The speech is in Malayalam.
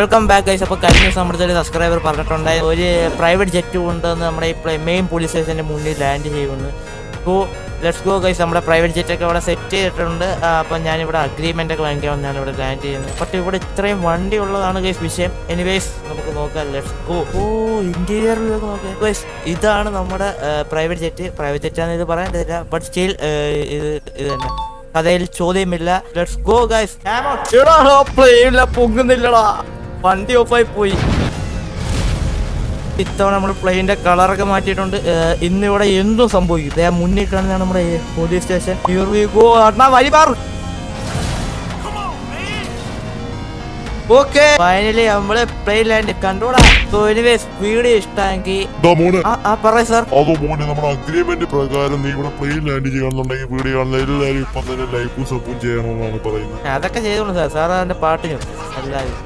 വെൽക്കം ബാക്ക് ഗൈസ് അപ്പോൾ കഴിഞ്ഞ ദിവസം നമ്മുടെ ഒരു സബ്സ്ക്രൈബർ പറഞ്ഞിട്ടുണ്ടായി. ഒരു പ്രൈവറ്റ് ജെറ്റ് കൊണ്ടുവന്ന് നമ്മുടെ ഈ മെയിൻ പോലീസ് സ്റ്റേഷന്റെ മുന്നിൽ ലാൻഡ് ചെയ്യുമെന്ന് അപ്പോൾ ലെറ്റ്സ് ഗോ ഗൈസ് നമ്മുടെ പ്രൈവറ്റ് ജെറ്റ് ഒക്കെ ഇവിടെ സെറ്റ് ചെയ്തിട്ടുണ്ട്. അപ്പം ഞാനിവിടെ അഗ്രിമെന്റ് ഒക്കെ വാങ്ങിക്കാൻ വന്നാണ് ഇവിടെ ലാൻഡ് ചെയ്യുന്നത്. പക്ഷേ ഇവിടെ ഇത്രയും വണ്ടി ഉള്ളതാണ് ഗൈസ് വിഷയം. എനിവേസ് നമുക്ക് നോക്കാം. ലെറ്റ്സ് ഗോ ഓ ഇന്റീരിയറിലൊക്കെ നോക്കാം. ഗൈസ് ഇതാണ് നമ്മുടെ പ്രൈവറ്റ് ജെറ്റ് പ്രൈവറ്റ് ജെറ്റാന്ന് ആണെന്ന് ഇത് പറയാൻ തരില്ല ബട്ട് സ്റ്റിൽ ഇത് ഇത് തന്നെ. കഥയിൽ ചോദ്യമില്ല. ലെറ്റ്സ് ഗോ ഗൈസ് പൊങ്ങുന്നില്ലടാ. വണ്ടി ഓഫായി പോയി. ഇത്തവണ നമ്മൾ പ്ലെയിന്റെ കളറൊക്കെ മാറ്റിയിട്ടുണ്ട്. ഇന്നിവിടെ എന്തും സംഭവിക്കും. ദേ മുന്നിൽ കാണുന്നതാണ് നമ്മുടെ പോലീസ് സ്റ്റേഷൻ. അണ്ണാ വരി പാറു ഓക്കെ ഫൈനലി നമ്മൾ പ്ലെയിൻ ലാൻഡ് കണ്ടോടാ വീഡിയോ ഇഷ്ടമെങ്കിൽ ആ ആ പറയ സാർ അതോ മോനെ നമ്മുടെ അഗ്രിമെന്റ് പ്രകാരം നീ ഇവിടെ പ്ലെയിൻ ലാൻഡ് ചെയ്യണമെന്നുണ്ടെങ്കിൽ വീഡിയോ കാണുന്ന എല്ലാവരും ഇപ്പം തന്നെ ലൈക്കും സബും ചെയ്യണമെന്നാണ് പറയുന്നത്. അതൊക്കെ ചെയ്തോളൂ സാർ സാർ അതിന്റെ പാട്ടിനും എല്ലാവരും.